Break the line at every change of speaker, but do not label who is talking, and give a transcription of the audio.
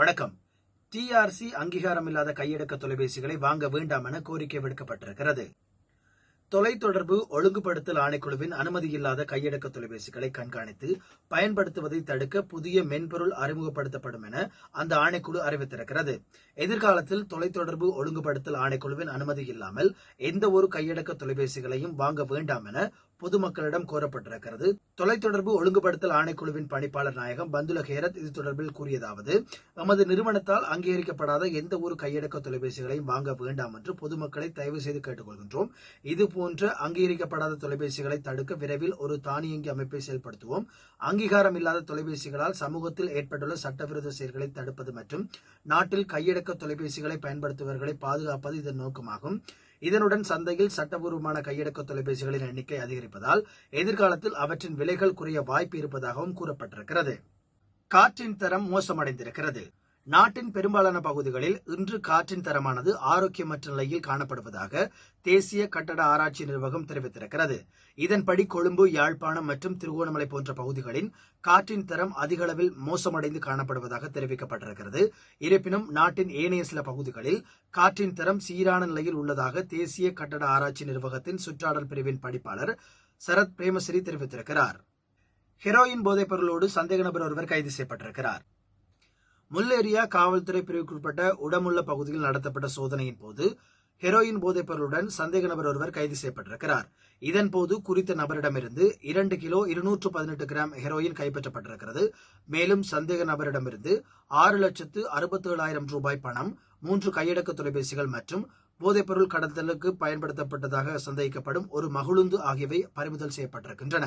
வணக்கம். டிஆர்சி அங்கீகாரமில்லாத கையடக்க தொலைபேசிகளை வாங்க வேண்டாம் என கோரிக்கை விடுக்கப்பட்டிருக்கிறது. தொலைத்தொடர்பு ஒழுங்குபடுத்தல் ஆணைக்குழுவின் அனுமதியில்லாத கையடக்க தொலைபேசிகளை கண்காணித்து பயன்படுத்துவதை தடுக்க புதிய மென்பொருள் அறிமுகப்படுத்தப்படும் என அந்த ஆணைக்குழு அறிவித்திருக்கிறது. எதிர்காலத்தில் தொலைத்தொடர்பு ஒழுங்குபடுத்தல் ஆணைக்குழுவின் அனுமதி இல்லாமல் எந்த ஒரு கையடக்க தொலைபேசிகளையும் வாங்க வேண்டாம் என பொதுமக்களிடம் கோரப்பட்டிருக்கிறது. தொலைத்தொடர்பு ஒழுங்குபடுத்தல் ஆணைக்குழுவின் பணிப்பாளர் நாயகம் பந்துல ஹேரத் இது தொடர்பில் கூறியதாவது எமது நிறுவனத்தால் அங்கீகரிக்கப்படாத எந்த ஒரு கையடக்க தொலைபேசிகளையும் வாங்க வேண்டாம் என்று பொதுமக்களை தயவு செய்து கேட்டுக்கொள்கின்றோம். இது போன்ற அங்கீகரிக்கப்படாத தொலைபேசிகளை தடுக்க விரைவில் ஒரு தானியங்கி அமைப்பை செயல்படுத்துவோம். அங்கீகாரம் இல்லாத தொலைபேசிகளால் சமூகத்தில் ஏற்பட்டுள்ள சட்டவிரோத செயல்களை தடுப்பது மற்றும் நாட்டில் கையடக்க தொலைபேசிகளை பயன்படுத்துபவர்களை பாதுகாப்பது இதன் நோக்கமாகும். இதனுடன் சந்தையில் சட்டபூர்வமான கையடக்க தொலைபேசிகளின் எண்ணிக்கை அதிகரிப்பதால் எதிர்காலத்தில் அவற்றின் விலைகள் குறைய வாய்ப்பு இருப்பதாகவும் கூறப்பட்டிருக்கிறது. காற்றின் தரம் மோசமடைந்திருக்கிறது. நாட்டின் பெரும்பாலான பகுதிகளில் இன்று காற்றின் தரமானது ஆரோக்கியமற்ற நிலையில் காணப்படுவதாக தேசிய கட்டட ஆராய்ச்சி நிர்வாகம் தெரிவித்திருக்கிறது. இதன்படி கொழும்பு யாழ்ப்பாணம் மற்றும் திருகோணமலை போன்ற பகுதிகளின் காற்றின் தரம் அதிக அளவில் மோசமடைந்து காணப்படுவதாக தெரிவிக்கப்பட்டிருக்கிறது. இருப்பினும் நாட்டின் ஏனைய சில பகுதிகளில் காற்றின் தரம் சீரான நிலையில் உள்ளதாக தேசிய கட்டட ஆராய்ச்சி நிர்வாகத்தின் சுற்றாடல் பிரிவின் படிப்பாளர் சரத் பிரேமசிறி தெரிவித்திருக்கிறார். ஹெரோயின் போதைப் பொருளோடு சந்தேக நபர் ஒருவர் கைது செய்யப்பட்டிருக்கிறார். முல்லேரியா காவல்துறை பிரிவுக்குட்பட்ட உடமுள்ள பகுதியில் நடத்தப்பட்ட சோதனையின் போது ஹெரோயின் போதைப் பொருளுடன் சந்தேக நபர் ஒருவர் கைது செய்யப்பட்டிருக்கிறார். இதன்போது குறித்த நபரிடமிருந்து இரண்டு கிலோ இருநூற்று பதினெட்டு கிராம் ஹெரோயின் கைப்பற்றப்பட்டிருக்கிறது. மேலும் சந்தேக நபரிடமிருந்து ஆறு லட்சத்து அறுபத்தி ஏழாயிரம் ரூபாய் பணம் மூன்று கையடக்க தொலைபேசிகள் மற்றும் போதைப்பொருள் கடத்தலுக்கு பயன்படுத்தப்பட்டதாக சந்தேகிக்கப்படும் ஒரு மகுழுந்து ஆகியவை பறிமுதல் செய்யப்பட்டிருக்கின்றன.